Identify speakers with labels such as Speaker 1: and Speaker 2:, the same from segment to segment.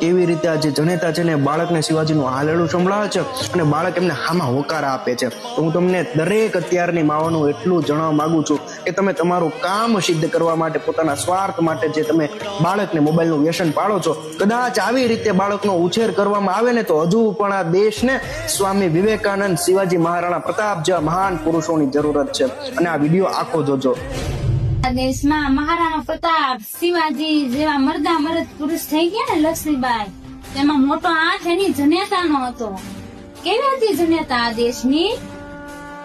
Speaker 1: કેવી રીતે આ છે ને બાળકને શિવાજીનું હાલેલું સંભળાવે છે અને બાળક એમને હામાં હોકાર આપે છે. તો હું તમને દરેક અત્યારની માવાનું એટલું જણાવવા માંગુ છું કે તમે તમારું કામ સિદ્ધ કરવા માટે પોતાના સ્વાર્થ માટે જે તમે બાળકને મોબાઈલનું વ્યસન પાડો છો, કદાચ આવી રીતે બાળકનો ઉછેર કરવામાં આવે ને તો હજુ પણ આ દેશને સ્વામી વિવેકાનંદ શિવાજી મહારાણા પ્રતાપ જેવા મહાન પુરુષોની જરૂરત છે. અને આ વીડિયો આખો જોજો.
Speaker 2: દેશમાં મહારાણા પ્રતાપ, શિવાજી જેવા મરદા મરદ પુરુષ થઈ ગયા ને લક્ષ્મીબાઈ. તેમાં મોટો આંખ એની જનેતાનો હતો. કેવી હતી જનેતા આ દેશની?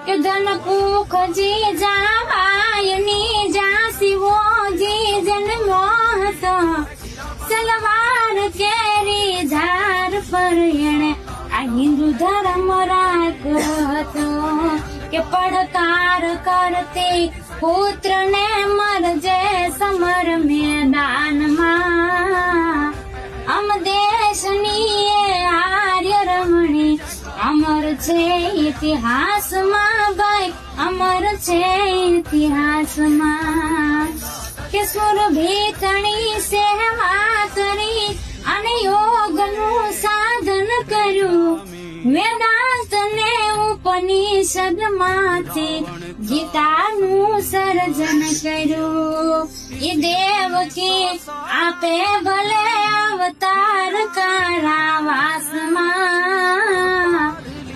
Speaker 2: કે જનકું ખજી જાવાયની જાસીવોજી જન્મો હતો સલવાર કેરી ઝાર પર એણે આ હિન્દુ ધર્મ રાખ હતો. કે પડકાર કરતી પુત્ર ને મરજે સમર મેદાનમાં. અમ દેશની આર્ય રમણી, અમર છે ઇતિહાસમાં ભાઈ, અમર છે ઇતિહાસમાં. કે સુર ભીતણી સેવા કરી અને યોગનું સાધન કર્યું. વેદાંત ને ઉપનિષદમાંથી ગીતાનું સર્જન કર્યું એ દેવકી આપે ભલે અવતાર કારાવાસમાં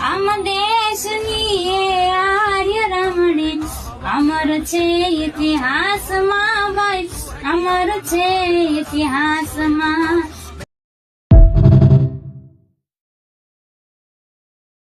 Speaker 2: આમ દેશની એ આર્ય રમણી અમર છે ઇતિહાસમાં ભાઈ અમર છે ઇતિહાસમાં